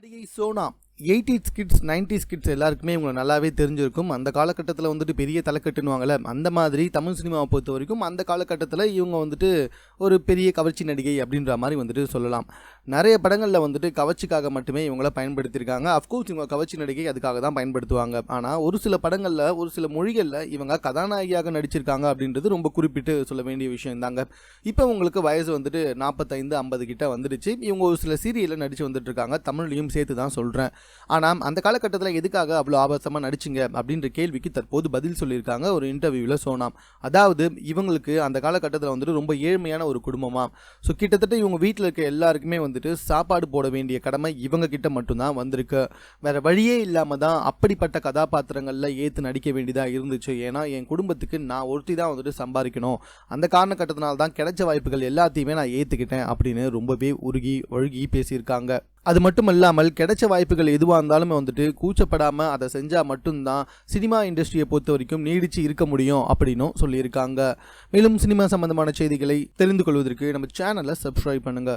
நடிகை Sona. Eighties kids nineties kids எல்லாருக்குமே இவங்களை நல்லாவே தெரிஞ்சிருக்கும். அந்த காலகட்டத்தில் வந்துட்டு பெரிய தலைக்கட்டுன்னுவாங்கள்ல அந்த மாதிரி தமிழ் சினிமாவை பொறுத்த வரைக்கும் அந்த காலகட்டத்தில் இவங்க வந்துட்டு ஒரு பெரிய கவர்ச்சி நடிகை அப்படின்ற மாதிரி வந்துட்டு சொல்லலாம். நிறைய படங்களில் வந்துட்டு கவர்ச்சிக்காக மட்டுமே இவங்கள பயன்படுத்தியிருக்காங்க. அஃப்கோர்ஸ் இவங்க கவர்ச்சி நடிகை அதுக்காக தான் பயன்படுத்துவாங்க. ஆனால் ஒரு சில படங்களில் ஒரு சில மொழிகளில் இவங்க கதாநாயகியாக நடிச்சிருக்காங்க அப்படின்றது ரொம்ப குறிப்பிட்டு சொல்ல வேண்டிய விஷயம் தாங்க இப்போ உங்களுக்கு வயசு வந்துட்டு நாற்பத்தைந்து ஐம்பது கிட்ட வந்துடுச்சு. இவங்க ஒரு சில சீரியலில் நடித்து வந்துட்டு இருக்காங்க தமிழ்லையும் சேர்த்து தான் சொல்கிறேன் ஆனால் அந்த காலகட்டத்தில் எதுக்காக அவ்வளோ ஆபாசமாக நடிச்சிங்க அப்படின்ற கேள்விக்கு தற்போது பதில் சொல்லியிருக்காங்க ஒரு இன்டர்வியூவில் சோனாம். அதாவது இவங்களுக்கு அந்த காலகட்டத்தில் வந்துட்டு ரொம்ப ஏழ்மையான ஒரு குடும்பமாக ஸோ கிட்டத்தட்ட இவங்க வீட்டில் இருக்க எல்லாருக்குமே வந்துட்டு சாப்பாடு போட வேண்டிய கடமை இவங்க கிட்ட மட்டும்தான் வந்திருக்கு. வேறு வழியே இல்லாமல் தான் அப்படிப்பட்ட கதாபாத்திரங்களில் ஏற்று நடிக்க வேண்டியதாக இருந்துச்சு. ஏன்னா என் குடும்பத்துக்கு நான் ஒருத்தி தான் வந்துட்டு சம்பாதிக்கணும். அந்த காரணக்கட்டத்தினால்தான் கிடைச்ச வாய்ப்புகள் எல்லாத்தையுமே நான் ஏற்றுக்கிட்டேன் அப்படின்னு ரொம்பவே உருகி ஒழுகி பேசியிருக்காங்க. அது மட்டும் இல்லாமல் கிடைச்ச வாய்ப்புகள் எதுவாக இருந்தாலுமே வந்துட்டு கூச்சப்படாமல் அதை செஞ்சால் மட்டும்தான் சினிமா இண்டஸ்ட்ரியை பொறுத்த வரைக்கும் நீடித்து இருக்க முடியும் அப்படின்னும் சொல்லியிருக்காங்க. மேலும் சினிமா சம்பந்தமான செய்திகளை தெரிந்து கொள்வதற்கு நம்ம சேனலை சப்ஸ்கிரைப் பண்ணுங்கள்